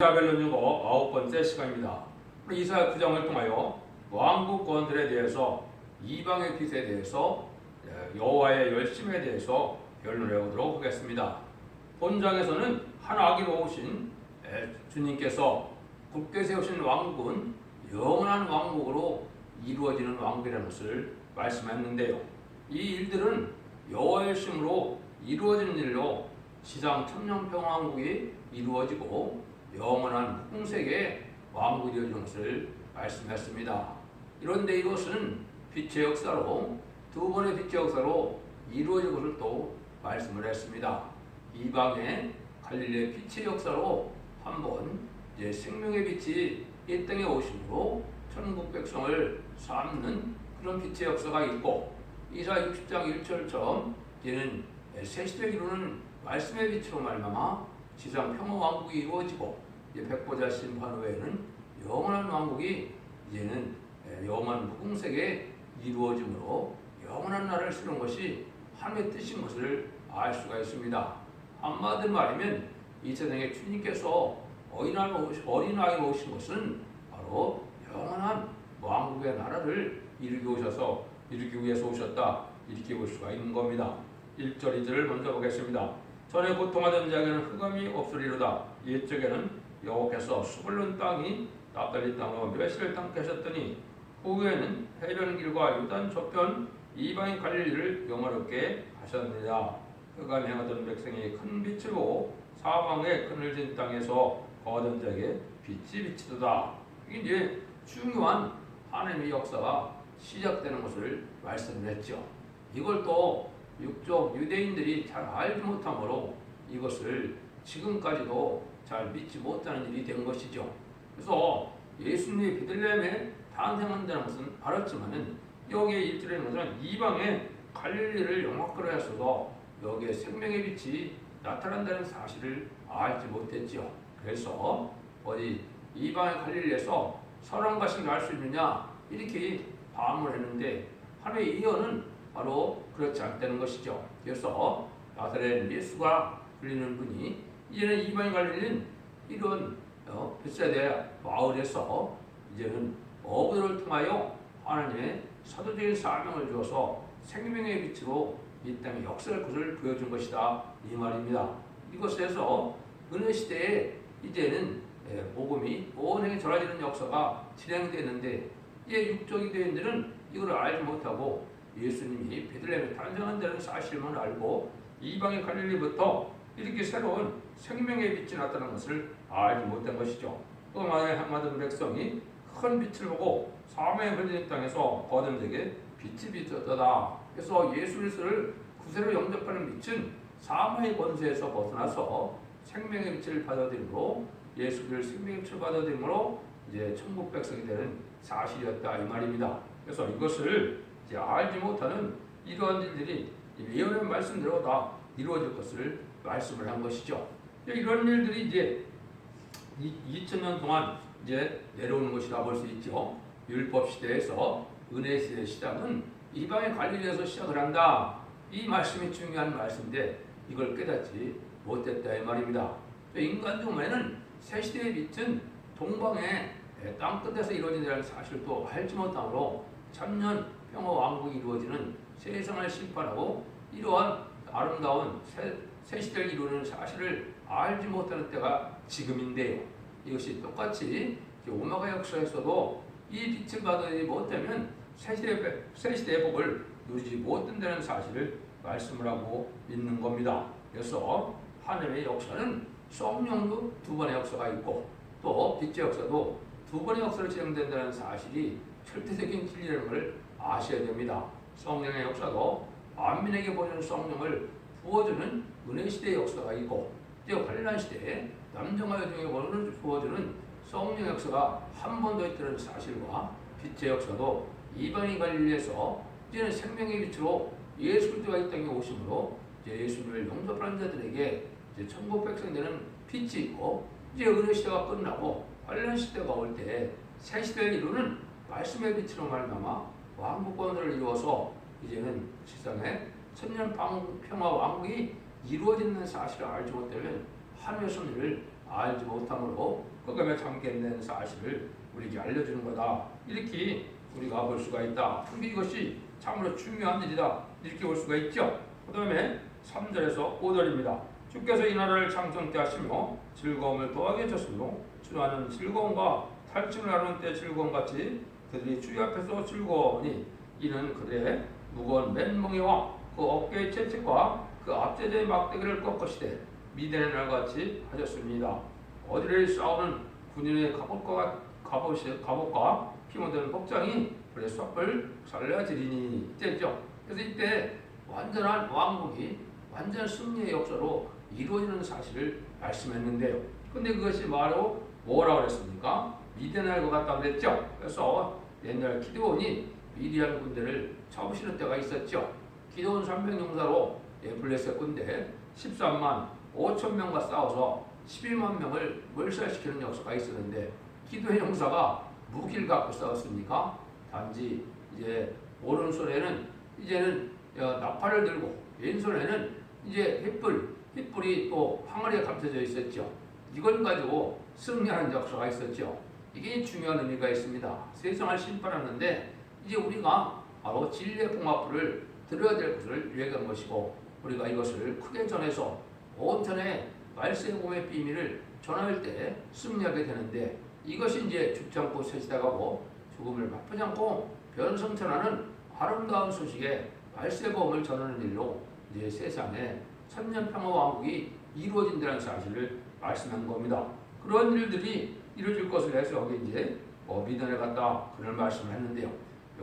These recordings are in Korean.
이사벨 연구고 아홉 번째 시간입니다. 이사야 9장을 통하여 왕국권들에 대해서 이방의 빛에 대해서 예, 여호와의 열심에 대해서 변론해 보도록 하겠습니다. 본장에서는 한 아기로 오신 예, 주님께서 굳게 세우신 왕국은 영원한 왕국으로 이루어지는 왕국이라는 것을 말씀했는데요. 이 일들은 여호와의 심으로 이루어지는 일로 지상 천년평왕국이 이루어지고 영원한 풍색의 왕국이 되어지는 것을 말씀했습니다. 이런데 이것은 빛의 역사로 두 번의 빛의 역사로 이루어진 것을 또 말씀을 했습니다. 이방의 갈릴레 빛의 역사로 한번 이제 생명의 빛이 이 땅에 오심으로 천국 백성을 삼는 그런 빛의 역사가 있고 이사 60장 1절처럼 이제는 새 시대를 이루는 말씀의 빛으로 말미암아 지상 평화 왕국이 이루어지고 이제 백보자 심판 후에는 영원한 왕국이 이제는 영원한 무궁색에 이루어짐으로 영원한 나라를 쓰는 것이 하나님의 뜻인 것을 알 수가 있습니다. 한마디로 말하면 이 세상에 주님께서 어린아이로 오신 것은 바로 영원한 왕국의 나라를 이루기 오셔서 이루기 위해서 오셨다 이렇게 볼 수가 있는 겁니다. 1절 2절을 먼저 보겠습니다. 전에 고통하던 자에게는 흑암이 없으리로다. 옛적에는 여호께서 수불론 땅이 납달리 땅으로 멸시를 땅게 하셨더니 후에는 해변길과 유단 저편 이방인 갈릴리를 영화롭게 하셨느니라. 그가 행하던 백성이 큰 보고 사방에 그늘진 땅에서 거하던 자에게 빛이 비치도다. 이게 이제 중요한 하나님의 역사가 시작되는 것을 말씀을 했죠. 이걸 또 육족 유대인들이 잘 알지 못함으로 이것을 지금까지도 잘 믿지 못하는 일이 된 것이죠. 그래서 예수님이 베들레헴에 탄생한다는 것은 알았지만은 여기에 일절에 것은 이방의 갈릴리를 영화크로 했어도 여기에 생명의 빛이 나타난다는 사실을 알지 못했죠. 그래서 어디 이방의 갈릴리에서 선한 것을 알 수 있느냐 이렇게 반문했는데 하나님의 이언은 바로 그렇지 않다는 것이죠. 그래서 나사렛 예수가 불리는 분이 이제는 이방인 갈릴리는 이런 어, 베세대 마을에서 이제는 어부들을 통하여 하나님의 사도적인 사명을 주어서 생명의 빛으로 이 땅의 역사를 것을 보여준 것이다 이 말입니다. 이것에서 은혜 시대에 이제는 예, 복음이 온행에 전해지는 역사가 진행되는데 이제 육적 유대인들은 이걸 알지 못하고 예수님이 베들레헴에 탄생한다는 사실만 알고 이방의 갈릴리부터 이렇게 새로운 생명의 빛이 나타난 것을 알지 못한 것이죠. 또 만에 한마디 백성이 큰 빛을 보고 사명의 걸린 땅에서 거듭 되게 빛이 비쳤다. 그래서 예수 그리스도를 구세로 영접하는 빛은 사망의 권세에서 벗어나서 생명의 빛을 받아들이므로 예수 그리스도 생명의 빛을 받아들이므로 이제 천국 백성이 되는 사실이었다 이 말입니다. 그래서 이것을 이제 알지 못하는 이러한 일들이 예언의 말씀대로 다 이루어질 것을 말씀을 한 것이죠. 이런 일들이 이제 2000년 동안 이제 내려오는 것이라 볼 수 있죠. 율법 시대에서 은혜 시대 시작은 이방의 관리에서 시작을 한다. 이 말씀이 중요한 말씀인데 이걸 깨닫지 못했다 이 말입니다. 인간 중에는 새 시대의 빛은 동방의 땅 끝에서 이루어진다는 사실도 알지 못함으로 천년 평화 왕국이 이루어지는 세상을 심판하고 이러한 아름다운 새, 새 시대를 이루는 사실을 알지 못하는 때가 지금인데요. 이것이 똑같이 오마가 역사에서도 이 빛을 받지 못하면 새 시대의, 새 시대의 복을 누리지 못한다는 사실을 말씀을 하고 있는 겁니다. 그래서 하늘의 역사는 성령도 두 번의 역사가 있고 또 빛의 역사도 두 번의 역사로 진행된다는 사실이 절대적인 진리라는 걸 아셔야 됩니다. 성령의 역사도 만민에게 보여주는 성령을 부어주는 은혜 시대의 역사가 있고 또 환란 시대에 남정과 여정에 부어주는 성령 역사가 한 번 더 있다는 사실과 빛의 역사도 이방인 갈릴리에서 이제는 생명의 빛으로 예수 그리스도가 이 땅에 오심으로 이제 예수님을 용접하는 자들에게 이제 천국 백성 되는 빛이 있고 이제 은혜 시대가 끝나고 환란 시대가 올 때 새 시대를 이루는 말씀의 빛으로 말미암아 왕국권을 이루어서 이제는 세상에 천년 평화 왕국이 이루어지는 사실을 알지 못하면 하늘의 섭리를 알지 못함으로 그감에 참겠는 사실을 우리에게 알려주는 거다. 이렇게 우리가 볼 수가 있다. 근데 이것이 참으로 중요한 일이다. 이렇게 볼 수가 있죠. 그 다음에 3절에서 5절입니다. 주께서 이 나라를 때 하시며 즐거움을 더하게 하셨으며 주하는 즐거움과 탈춤을 나누는 때 즐거움 같이 그들이 주의 앞에서 즐거우니 이는 그들의 무거운 맨멍이와 그 어깨의 채찍과 그 앞제자의 막대기를 꺾으시되 미대의 날같이 하셨습니다. 어디를 싸우는 군인의 갑옷과 갑옷이 갑옷과 피 묻은 복장이 그의 ሷ을 살려지리니 이때죠. 그래서 이때 완전한 왕국이 완전 승리의 역사로 이루어지는 사실을 말씀했는데요. 근데 그것이 바로 뭐라고 그랬습니까? 미대날 것 같다고 그랬죠. 그래서 옛날 기드온이 미디안 군대를 잡으시는 때가 있었죠. 기드온 300용사로 블레셋 군대 13만 5천 명과 싸워서 12만 명을 몰살시키는 역사가 있었는데 기도의 용사가 무기를 갖고 싸웠습니까? 단지 이제 오른손에는 이제는 어, 나팔을 들고 왼손에는 이제 횃불, 횃불이 또 항아리에 감춰져 있었죠. 이걸 가지고 승리하는 역사가 있었죠. 이게 중요한 의미가 있습니다. 세상을 심판하는데 이제 우리가 바로 진리의 봉합부를 들어야 될 것을 유행한 것이고 우리가 이것을 크게 전해서 온전의 말세의 몸의 비밀을 전할 때 승리하게 되는데 이것이 이제 죽지 않고 세시다가고 죽음을 맛보지 않고 변성천하는 아름다운 소식에 말세의 보험을 전하는 일로 이제 세상에 천년 평화 왕국이 이루어진다는 사실을 말씀한 겁니다. 그런 일들이 이루어질 것을 해서 여기 이제 뭐 미전에 갔다 그런 말씀을 했는데요.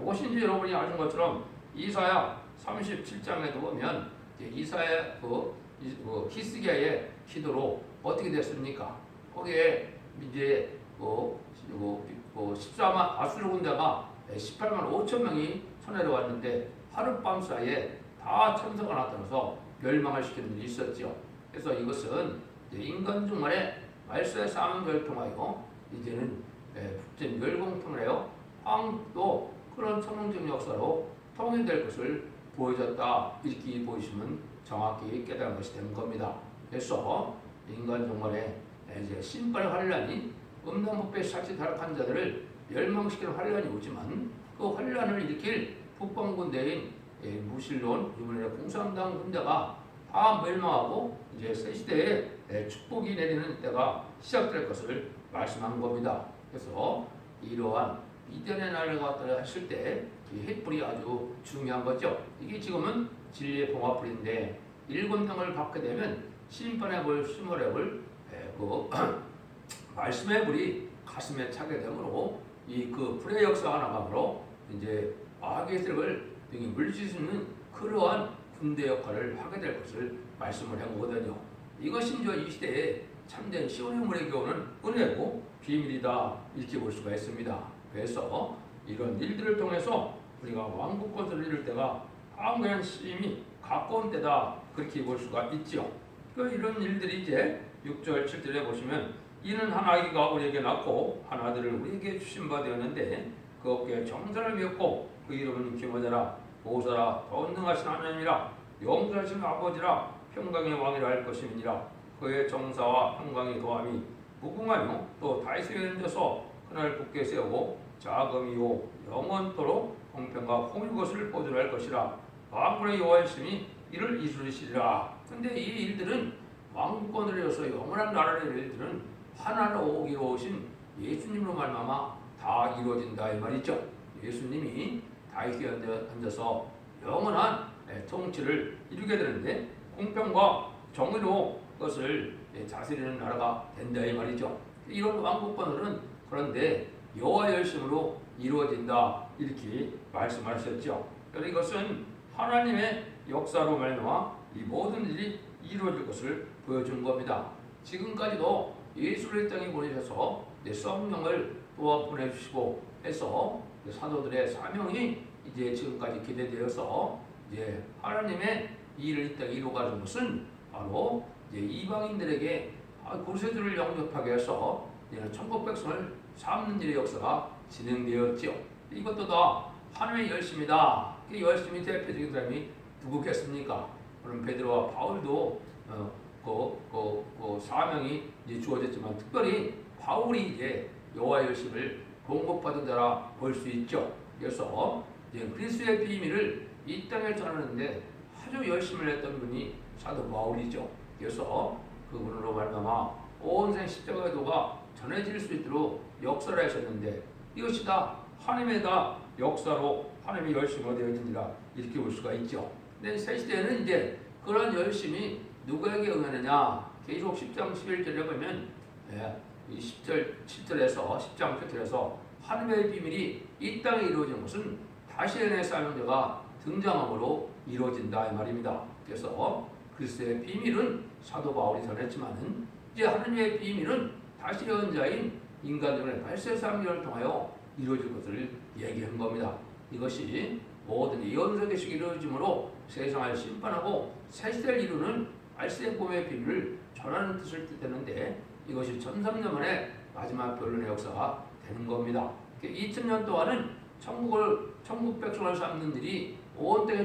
이것이 이제 여러분이 아는 것처럼 이사야 37장에도 보면 이사야 그, 이- 그 히스기야의 기도로 어떻게 됐습니까? 거기에 이제 뭐, 뭐, 뭐 14만 아수르 군대가 18만 5천 명이 손해를 왔는데 하룻밤 사이에 다 천사가 나타나서 멸망을 시키는 일이 있었죠. 그래서 이것은 인간 중간에 말세의 사명을 통하여 이제는 예, 멸공통을 하여 황도 그런 천원적 역사로 통일될 것을 보여줬다. 이렇게 보시면 정확히 깨달은 것이 된 겁니다. 그래서 인간 종말에 이제 신발 환란이 음란법에 사치 타락한 자들을 멸망시키는 환란이 오지만 그 환란을 일으킬 북방군대인 예, 무신론 이번에 공산당 군대가 다 멸망하고 이제 새 시대에 예, 축복이 내리는 때가 시작될 것을 말씀한 겁니다. 그래서 이러한 이전의 날을 갖다 했을 때이 횃불이 아주 중요한 거죠. 이게 지금은 진리의 봉합불인데 일곱 명을 받게 되면 심판의 불, 수물의 불, 예, 그 말씀의 불이 가슴에 차게 되므로 이 그 불의 역사가 나가므로 이제 마귀의 세력을 물리칠 수 있는 그러한 군대 역할을 하게 될 것을 말씀을 해보거든요. 이것이 이 시대에 참된 시온의 물에 겨우는 은혜고 비밀이다 이렇게 볼 수가 있습니다. 그래서 이런 일들을 통해서 우리가 왕국 건설을 이룰 때가 항상 시임이 가까운 때다 그렇게 볼 수가 있죠. 그 이런 일들이 이제 6절 7절에 보시면 이는 한 아기가 우리에게 낳고 한 아들을 우리에게 주신 바 되었는데 그 어깨에 정사를 메었고 그 이름은 기모자라 보호자라 전능하신 하나님이라 영주하신 아버지라 평강의 왕이라 할 것임이니라. 그의 정사와 평강이 도함이 무궁하며 또 다윗의 앉아서 그날 굳게 세우고 자금이요 영원토록 공평과 공의 것을 보존할 것이라. 왕군의 여호와이심이 이를 이루시리라. 근데 이 일들은 왕권으로서 영원한 나라의 일들은 하나로 이루어오신 예수님으로 말미암아 다 이루어진다 이 말이죠. 예수님이 앉아- 앉아서 영원한 예, 통치를 이루게 되는데 공평과 정의로 그것을 예, 다스리는 나라가 된다 이 말이죠. 이런 왕국권은 그런데 여호와 열심으로 이루어진다 이렇게 말씀하셨죠. 그래서 이것은 하나님의 역사로 말미암아 이 모든 일이 이루어질 것을 보여준 겁니다. 지금까지도 예수를 이 땅에 보내셔서 내 성령을 또한 보내주시고 해서 그 사도들의 사명이 이제 지금까지 기대되어서 이제 하나님의 일을 이 땅에 이루어가는 것은 바로 이제 이방인들에게 아, 구세주를 영접하게 해서 천국 백성을 삼는 일의 역사가 진행되었죠. 이것도 다 하나님의 열심이다. 그 열심히 대표적인 사람이 누구겠습니까? 그럼 베드로와 바울도 어, 그, 그, 그 사명이 이제 주어졌지만 특별히 바울이 이제 여호와의 열심을 공급받은 자라 볼 수 있죠. 그래서 이제 그리스도의 비밀을 이 땅에 전하는데 아주 열심을 했던 분이 사도 바울이죠. 그래서 그분으로 말미암아 온생 십자가의 도가 전해질 수 있도록 역사를 하셨는데 이것이 다 하나님의 다 역사로 하나님의 열심으로 되어진지라 이렇게 볼 수가 있죠. 근데 새 시대는 이제 그런 열심이 누구에게 응하느냐? 계속 10장 11절에 보면 예, 이 10절 7절에서 10장 8절에서 하나님의 비밀이 이 땅에 이루어진 것은 다시의 사명자가 등장함으로 이루어진다 이 말입니다. 그래서 그리스도의 비밀은 사도 바울이 전했지만은 이제 하나님의 비밀은 다시 연자인 인간들의 발세 사명을 통하여 이루어질 것을 얘기한 겁니다. 이것이 모든 예언서계식 이루어짐으로 세상을 심판하고 새 시대를 이루는 발생 꿈의 비밀을 전하는 뜻을 뜻하는데 이것이 1300년 만에 마지막 변론의 역사가 되는 겁니다. 2000년 동안은 천국을 천국 백성을 삼는 일이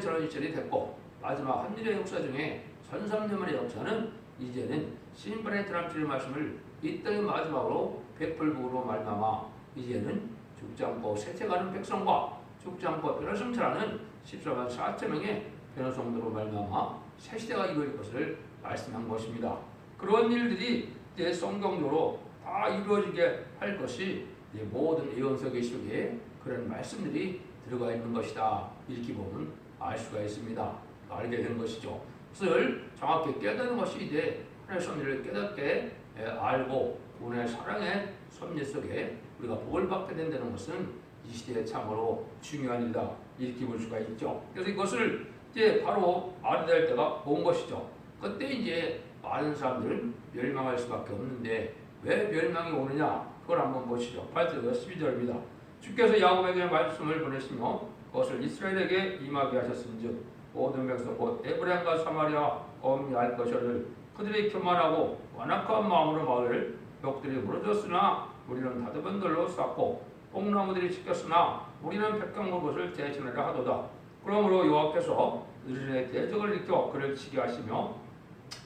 전하는 시절이 됐고 마지막 한일의 역사 중에 1300년 만의 역사는 이제는 심판의 드람치를 말씀을 이 땅의 마지막으로 백불국으로 말미암아 이제는 죽지 않고 세태가는 백성과 죽지 않고 변화성찰하는 14만 4천 명의 변화성도로 말미암아 새 시대가 이루어질 것을 말씀한 것입니다. 그런 일들이 이제 성경적으로 다 이루어지게 할 것이 모든 예언서 계시록에 그런 말씀들이 들어가 있는 것이다. 이렇게 보면 알 수가 있습니다. 알게 된 것이죠. 그것을 정확히 깨닫는 것이 이제 하나님의 섭리를 깨닫게 예, 알고 오늘 사랑의 섭리 속에 우리가 복을 받게 된다는 것은 이 시대에 참으로 중요한 일이다. 이렇게 볼 수가 있죠. 그래서 이것을 이제 바로 될 때가 온 것이죠. 그때 이제 많은 사람들은 멸망할 수밖에 없는데 왜 멸망이 오느냐? 그걸 한번 보시죠. 8절에서 12절입니다. 주께서 야곱에게 말씀을 보내시며 그것을 이스라엘에게 임하게 하셨은즉 모든 백성 곧 에브라임과 사마리아 엄리할 것을 그들이 교만하고 완악한 마음으로 말을 벽들이 무너졌으나 우리는 다드번들로 쌓고 뽕나무들이 지켰으나 우리는 백성의 것을 대신하려 하도다. 그러므로 여호와께서 이스라엘의 대적을 일으켜 그를 치게 하시며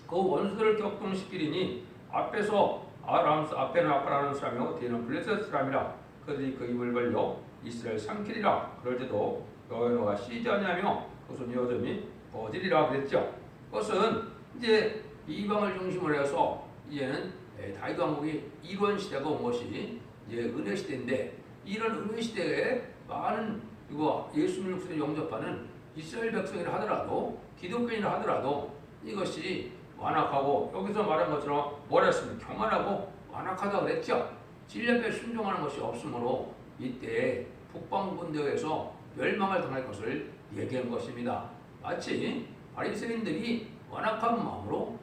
그 원수들을 격동시키리니 앞에서 아람 앞에는 아파라는 사람이요 뒤에는 블레셋 사람이라 그들이 그 입을 벌려 이스라엘 삼키리라 그럴 때도 여호와가 아니하며 그것은 여점이 어디리라 그랬죠. 그것은 이제 이방을 중심으로 해서 이제는 다윗 왕국이 이런 시대가 온 것이 이제 은혜 시대인데 이런 은혜 시대에 많은 이거 예수님을 구세 영접하는 이스라엘 백성이라 하더라도 기독교인이라 하더라도 이것이 완악하고 여기서 말한 것처럼 했습니까? 교만하고 완악하다 그랬죠. 진리에 순종하는 것이 없으므로 이때 북방군대에서 멸망을 당할 것을 얘기한 것입니다. 마치 바리새인들이 완악한 마음으로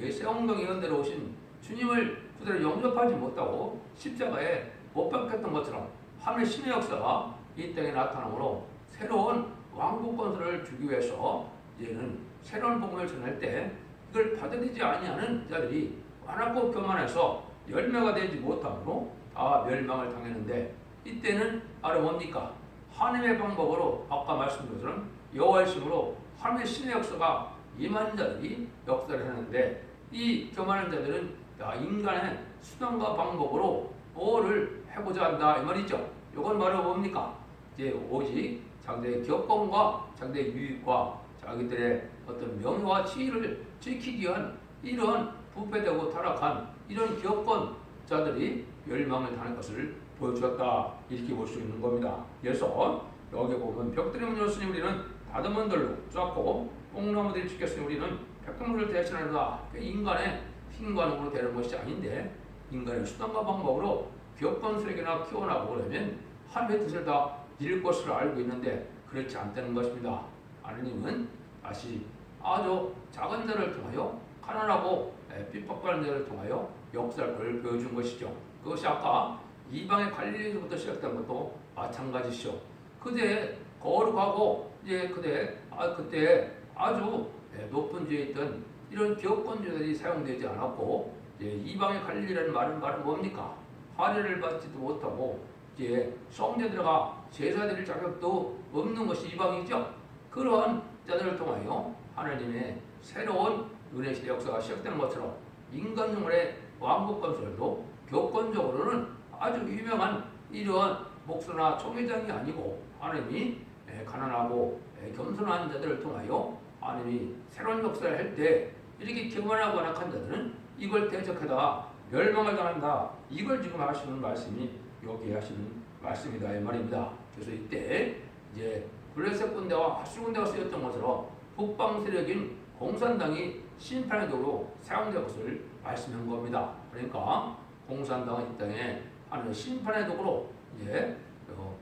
예수 엉덩이 연대로 오신 주님을 그대로 영접하지 못하고 십자가에 못 박혔던 것처럼 하늘의 신의 역사가 이 땅에 나타나므로 새로운 왕국 건설을 주기 위해서 이제는 새로운 복음을 전할 때 이걸 받아들이지 아니하는 자들이 완악고 교만해서 열매가 되지 못함으로 다 멸망을 당했는데 이때는 아래 뭡니까? 하나님의 방법으로 아까 말씀드린 것처럼 여호와의 심으로 하나님의 신의 역사가 임한 자들이 역사를 하는데 이 교만한 자들은 야, 인간의 수단과 방법으로 뭐를 해보자 한다 이 말이죠. 이건 바로 뭡니까? 이제 오직 자기들의 격공과 자기들의 유익과 자기들의 어떤 명예와 지위를 지키기 위한 이런 부패되고 타락한 이런 기업권자들이 멸망을 당할 것을 보여주었다 이렇게 볼 수 있는 겁니다. 그래서 여기 보면 벽들이 무너으니 우리는 다듬은 들로 쌓고 뽕나무들이 지켰으니 우리는 백성들을 대신하다 인간의 힘관으로 되는 것이 아닌데 인간의 수단과 방법으로 기업권 세계나 키워나고 그러면 하나님의 뜻을 다 이룰 것을 알고 있는데 그렇지 않다는 것입니다. 하나님은 다시 아주 작은 자를 통하여 가난하고 핍박받는 자를 통하여 역사를 보여준 것이죠. 그것이 아까 이방의 갈릴리에서부터 시작된 것도 마찬가지시죠. 그때 거룩하고 이제 그때 아 그때 아주 높은 지에 있던 이런 기업권자들이 사용되지 않았고 이제 이방의 갈릴리라는 말은 말은 뭡니까? 할례를 받지도 못하고 이제 성전 들어가 제사 드릴 자격도 없는 것이 이방이죠. 그러한 자들을 통하여 하나님의 새로운 은혜 시대 역사가 시작되는 것처럼 인간 생활의 왕국 건설도 교권적으로는 아주 유명한 이러한 목수나 총회장이 아니고 하나님이 에, 가난하고 에, 겸손한 자들을 통하여 하나님이 새로운 역사를 할 때 이렇게 교만하고 악한 자들은 이걸 대적하다가 멸망을 당한다. 이걸 지금 하시는 말씀이 여기 하시는 말씀이다 이 말입니다. 그래서 이때 이제 블레셋 군대와 하수 군대가 쓰였던 것처럼 북방 세력인 공산당이 심판의 도로 사용된 것을 말씀한 겁니다. 그러니까 공산당은 이 땅에 하는 심판의 도구로 이제 어,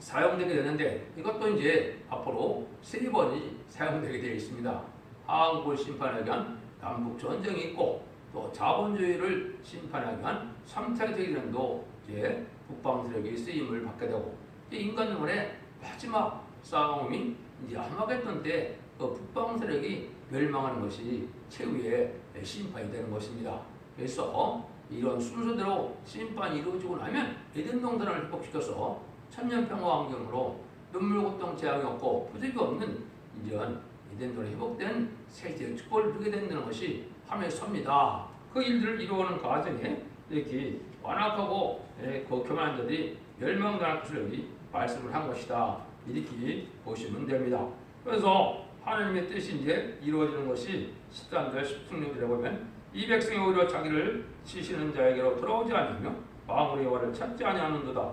사용되게 되는데 이것도 이제 앞으로 세 번이 사용되게 되어 있습니다. 한국을 심판하기 위한 남북 전쟁이 있고 또 자본주의를 심판하기 위한 3차 대전도 이제 북방 세력의 쓰임을 받게 되고 이 인간 영혼의 마지막 싸움이 이제 아마겟돈 때그 북방 세력이 멸망하는 것이 최후의 심판이 되는 것입니다. 그래서 이런 순서대로 심판이 이루어지고 나면 에덴 동산을 회복시켜서 천년 평화 환경으로 눈물 고통 재앙이 없고 부족이 없는 이런 에덴 동산이 회복된 세계의 축복을 누게 된다는 것이 하나의 섭니다. 그 일들을 이루어가는 과정에 이렇게 완악하고 예, 그 자들이 멸망당할 것을 여기 말씀을 한 것이다. 이렇게 보시면 됩니다. 그래서 하나님의 뜻이 이제 이루어지는 것이 13절 16절에 보면 이 백성이 오히려 자기를 치시는 자에게로 돌아오지 않으며 마음으로 여호와를 찾지 아니하는도다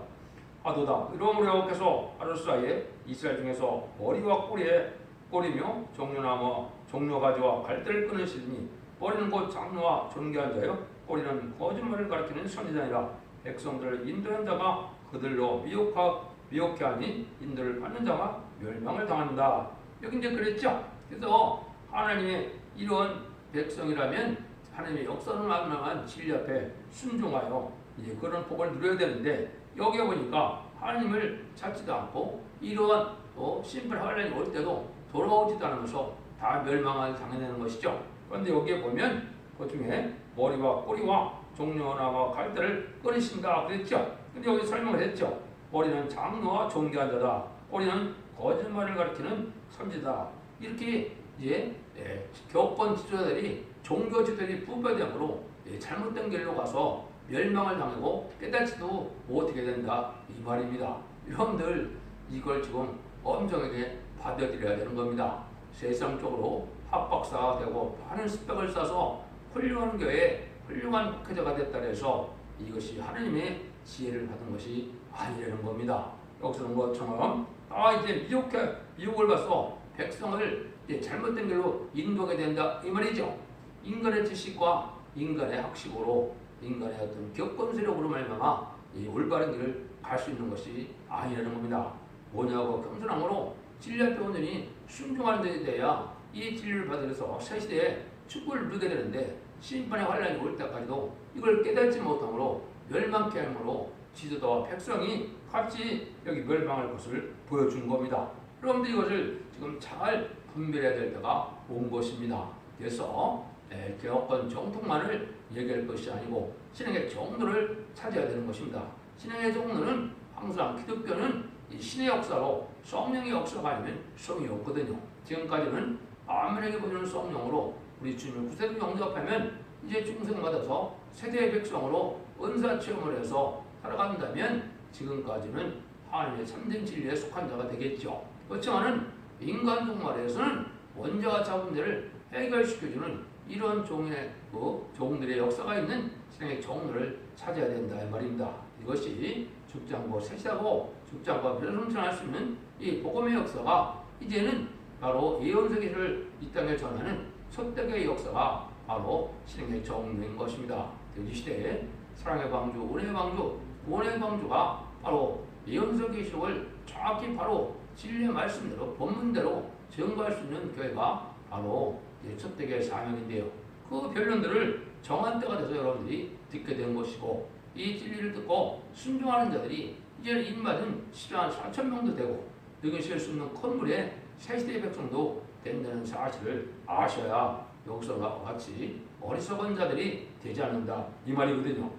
하도다. 이러므로 여호와께서 하루 사이에 이스라엘 중에서 머리와 꼬리에 꼬리며 종려나무 종려가지와 갈대를 끊으시니 머리는 곧 장로와 존귀한 자요 꼬리는 거짓말을 가리키는 선지자니라. 백성들을 인도한 자가 그들로 미혹하 미혹해 하니 인도를 받는 자가 멸망을 당한다 여기 이제 그랬죠 그래서 하나님의 이런 백성이라면 하나님의 역사를 만나한 진리 앞에 순종하여 이제 그런 복을 누려야 되는데 여기에 보니까 하나님을 찾지도 않고 이러한 또 심플 환란이 올 때도 돌아오지도 않으면서 다 멸망을 당해내는 것이죠. 그런데 여기에 보면 그 중에 머리와 꼬리와 종려나와 갈대를 끊으신다 그랬죠. 근데 여기 설명을 했죠. 머리는 장로와 존귀한 자다. 꼬리는 거짓말을 가리키는 선지다. 이렇게 이제 예, 교권 지도자들이 종교 지도자들이 분배되므로 예, 잘못된 길로 가서 멸망을 당하고 깨닫지도 못하게 된다 이 말입니다. 여러분들 이걸 지금 엄정하게 받아들여야 되는 겁니다. 세상적으로 합박사가 되고 많은 스펙을 쌓아서 훌륭한 교회 훌륭한 목회자가 됐다 해서 이것이 하나님의 지혜를 받은 것이 아니라는 겁니다. 여기서는 것처럼 아 이제 미혹해 미혹을 봐서 백성을 잘못된 길로 인도하게 된다 이 말이죠. 인간의 지식과 인간의 학식으로 인간의 어떤 격건세력으로 말미암아 이 올바른 길을 갈 수 있는 것이 아니라는 겁니다. 뭐냐고 겸손함으로 진리 앞에 온전히 순종하는 데 대해야 이 진리를 받으면서 새 시대에 축복을 누리게 되는데 심판의 환란이 올 때까지도 이걸 깨닫지 못함으로 멸망케 함으로 지도자와 백성이 같이 여기 멸망할 것을 보여준 겁니다. 여러분들 이것을 지금 잘 분별해야 될 때가 온 것입니다. 그래서 예, 개혁권 정통만을 얘기할 것이 아니고 신앙의 정도를 찾아야 되는 것입니다. 신앙의 정도는 항상 기독교는 이 신의 역사로 성령의 역사가 아니면 성이 없거든요. 지금까지는 아무에게 보이는 성령으로 우리 주님을 구세주 영접하면 이제 중생 받아서 세대의 백성으로 은사 체험을 해서 살아간다면 지금까지는 하나님의 참된 진리에 속한 자가 되겠죠. 그렇지만은 인간 종말에서는 원자와 자본들을 해결시켜주는 이런 종의 그 종들의 역사가 있는 신앙의 종들을 찾아야 된다 이 말입니다. 이것이 죽장고 세시하고 죽장고 변성천할 수 있는 이 복음의 역사가 이제는 바로 예언서기를 이 땅에 전하는 첫대의 역사가 바로 신앙의 종인 것입니다. 대지 시대에 사랑의 방주, 은혜의 방주, 구원의 방주가 바로 예언서 기식을 정확히 바로 진리의 말씀대로 본문대로 증거할 수 있는 교회가 바로 첫 대교의 사명인데요. 그 변론들을 정한 때가 돼서 여러분들이 듣게 된 것이고 이 진리를 듣고 순종하는 자들이 이제 입맞은 시간 4천 명도 되고 여기 실수 있는 건물에 새시대의 백성도 된다는 사실을 아셔야 여기서와 같이 어리석은 자들이 되지 않는다 이 말이거든요.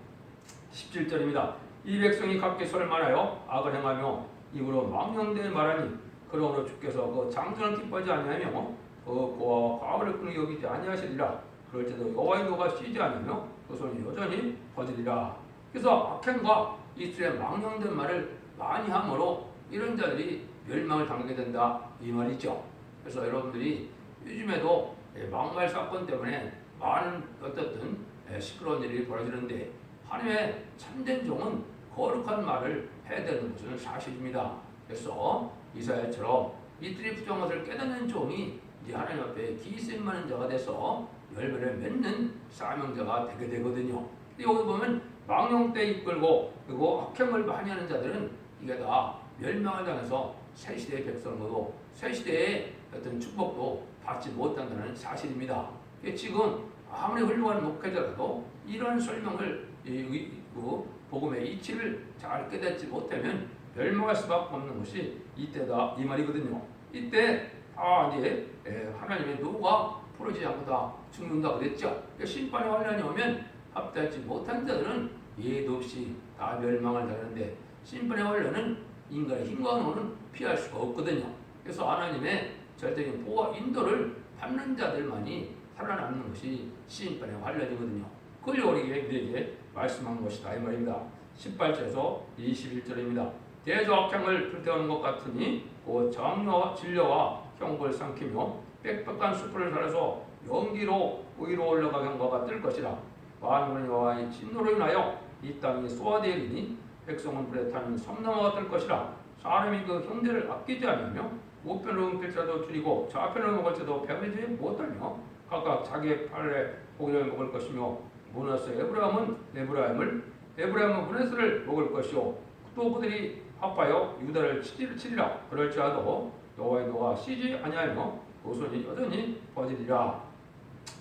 17절입니다. 이 백성이 각기 설만하여 악을 행하며 입으로 망령되 말하니 그러므로 주께서 그 장전을 기뻐하지 아니하며 어, 고아와 과거를 끈히 여기지 아니하시리라. 그럴 때도 여호와의 노가 쉬지 않으며 그 손이 여전히 퍼지리라. 그래서 악행과 이스라엘 망령된 말을 많이 함으로 이런 자들이 멸망을 당하게 된다 이 말이죠. 그래서 여러분들이 요즘에도 예, 막말 사건 때문에 많은 어떻든 예, 시끄러운 일이 벌어지는데 하나님의 참된 종은 거룩한 말을 해야 되는 것은 사실입니다. 그래서 이사야처럼 이들이 부정한 것을 깨닫는 종이 이제 하나님 앞에 많은 자가 돼서 열매를 맺는 사명자가 되게 되거든요. 근데 여기 보면 망령 때 이끌고 그리고 악행을 많이 하는 자들은 이게 다 멸망을 당해서 새 시대의 백성으로 새 시대의 어떤 축복도 받지 못한다는 사실입니다. 지금 아무리 훌륭한 목회자라도 이런 설명을 그 복음의 이치를 잘 깨닫지 못하면 멸망할 수밖에 없는 것이 이때다 이 말이거든요. 이때 다 이제 에, 하나님의 노가 풀어지지 않고 다 죽는다 그랬죠. 그러니까 심판의 환란이 오면 합당하지 못한 자들은 예도 없이 다 멸망을 당하는데 심판의 환란은 인간의 힘과 노는 피할 수가 없거든요. 그래서 하나님의 절대적인 보호 인도를 받는 자들만이 살아남는 것이 심판의 환란이거든요. 우리에게 우리에게 말씀한 것이다 이 말입니다. 18절에서 21절입니다. 대조악행을 불태우는 것 같으니 곧 정려와 진려와 형벌 삼키며 빽빽한 숯불을 달아서 연기로 위로 올라가는 것과 뜰 것이라 만군의 여호와의 진노로 인하여 이 땅이 쏘아되리니 백성은 불에 타는 섬나무가 뜰 것이라 사람이 그 형제를 아끼지 않으며 우편을 옮길 자도 줄이고 좌편을 먹을 자도 배부르지 못하며 각각 자기의 팔에 고기를 먹을 것이며 문하스 에브라임은 에브라임을 에브라임은 문하스를 먹을 것이요. 또 그들이 합하여 유다를 치리라. 그럴지라도 여호와의 노가 쉬지 아니하며 그 손이 여전히 퍼지리라.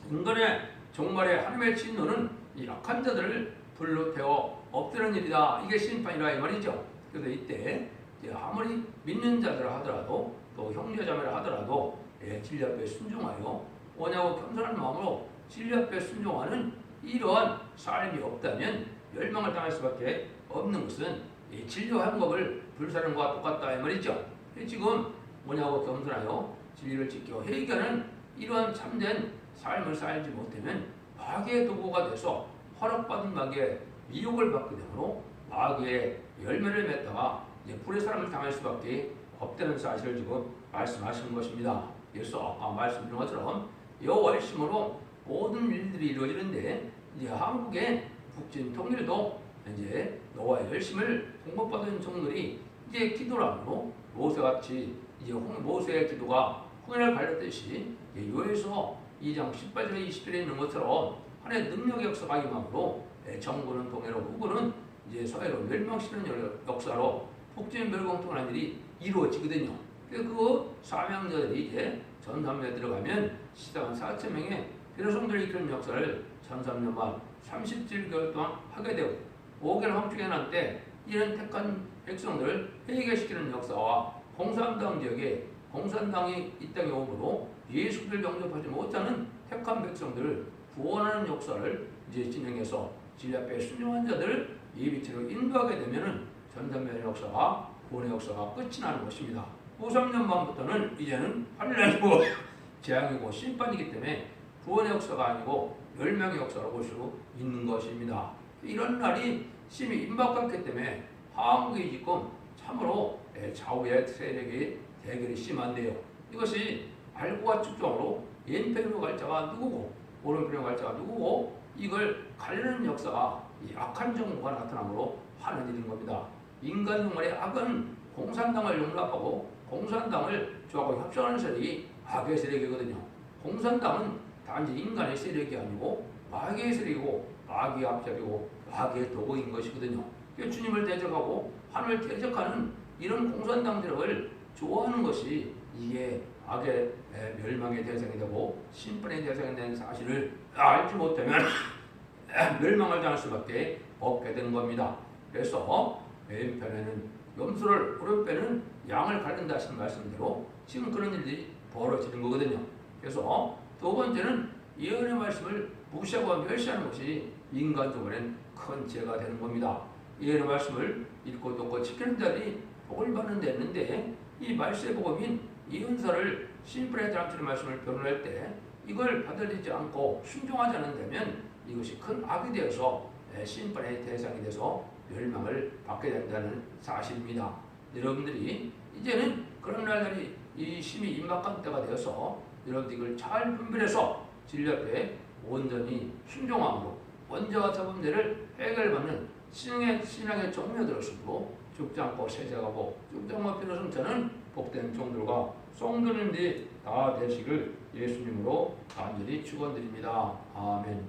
인간의 종말의 하나님의 진노는 이 악한 자들을 불로 태워 엎드는 일이다. 이게 심판이라 이 말이죠. 그래서 이때 아무리 믿는 자들 하더라도 또 형제자매를 하더라도 예, 진리 앞에 순종하여 오냐고 겸손한 마음으로 진리 앞에 순종하는 이러한 삶이 없다면 멸망을 당할 수밖에 없는 것은 이 진료 항목을 불사하는 것과 똑같다 이 말이죠. 지금 뭐냐고 겸손하여 진리를 지켜 회개하는 이러한 참된 삶을 살지 못하면 마귀의 도구가 돼서 허락받은 마귀의 미혹을 받게 되므로 마귀의 열매를 맺다가 이제 불의 사람을 당할 수밖에 없다는 사실을 지금 말씀하시는 것입니다. 그래서 아까 말씀드린 것처럼 여호와의 심으로 모든 일들이 이루어지는데 이제 한국의 북진 통일도 이제 여호와의 열심을 공급받은 종들이 이제 기도랑으로 모세같이 이제 홍- 모세의 기도가 홍해를 갈렸듯이 요에서 2장 18절에 20절에 있는 것처럼 하나의 능력의 역사가 임함으로 예, 정부는 동해로 후구는 이제 서해로 멸망시키는 열- 역사로 북진 멸공통한 일이 이루어지거든요. 그 사명자들이 이제 전삼에 들어가면 시당 4천 명의 비로성들이 이끄는 역사를 전삼년만 37개월 동안 하게 되고 5개월 함축해 놨때 이런 택한 백성들을 회개시키는 역사와 공산당 지역에 공산당이 이 땅에 오므로 예수를 영접하지 못하는 택한 백성들을 구원하는 역사를 이제 진행해서 진리 앞에 순종한 자들을 예비체로 인도하게 되면은 전산면의 역사가 구원의 역사가 끝이 나는 것입니다. 후 3년반부터는 이제는 환란이고 재앙이고 심판이기 때문에 구원의 역사가 아니고 멸망의 역사로 볼 수 있는 것입니다. 이런 날이 심히 임박했기 때문에 한국이 지금 참으로 예, 좌우의 세력이 대결이 심한데요. 이것이 알고와 측정으로 왼편으로 갈 자가 누구고 오른편으로 갈 자가 누구고 이걸 가르는 역사가 이 악한 정부가 나타남으로 하는 일인 겁니다. 인간 정말의 악은 공산당을 용납하고 공산당을 저하고 협조하는 세력이 악의 세력이거든요. 공산당은 단지 인간의 세력이 아니고 마귀의 세력이고 마귀의 앞잡이고 마귀의 도구인 것이거든요. 주님을 대적하고 하늘을 대적하는 이런 공산당 세력을 좋아하는 것이 이게 악의 에, 멸망의 대상이 되고 심판의 대상이 되는 사실을 알지 못하면 멸망을 당할 수밖에 없게 되는 겁니다. 그래서 왼편에는 염소를 오른편에는 양을 가른다 하신 말씀대로 지금 그런 일이 벌어지는 거거든요. 그래서 두 번째는 예언의 말씀을 무시하고 멸시하는 것이 인간적으로는 큰 죄가 되는 겁니다. 예언의 말씀을 읽고 듣고 지키는 자들이 복을 받는 데 있는데 이 말세의 복음인 이 은사를 심플에 대한 주의 말씀을 변호할 때 이걸 받아들이지 않고 순종하지 않는다면 이것이 큰 악이 되어서 심판의 대상이 돼서 멸망을 받게 된다는 사실입니다. 여러분들이 이제는 그런 날들이 이 심히 임박한 때가 되어서 여러분들 이걸 잘 분별해서 진리 앞에 온전히 순종함으로 원죄와 자범죄를 해결받는 신앙의 신앙의 종료들었으므로 죽지 않고 세자가고 죽지 않고 피로선 저는 복된 종들과 성도님들이 다 되시길 예수님으로 간절히 축원드립니다. 아멘.